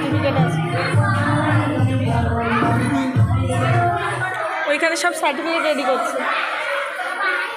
Certificate আছে। ওইখানে সব সার্টিফিকেট রেডি করছে।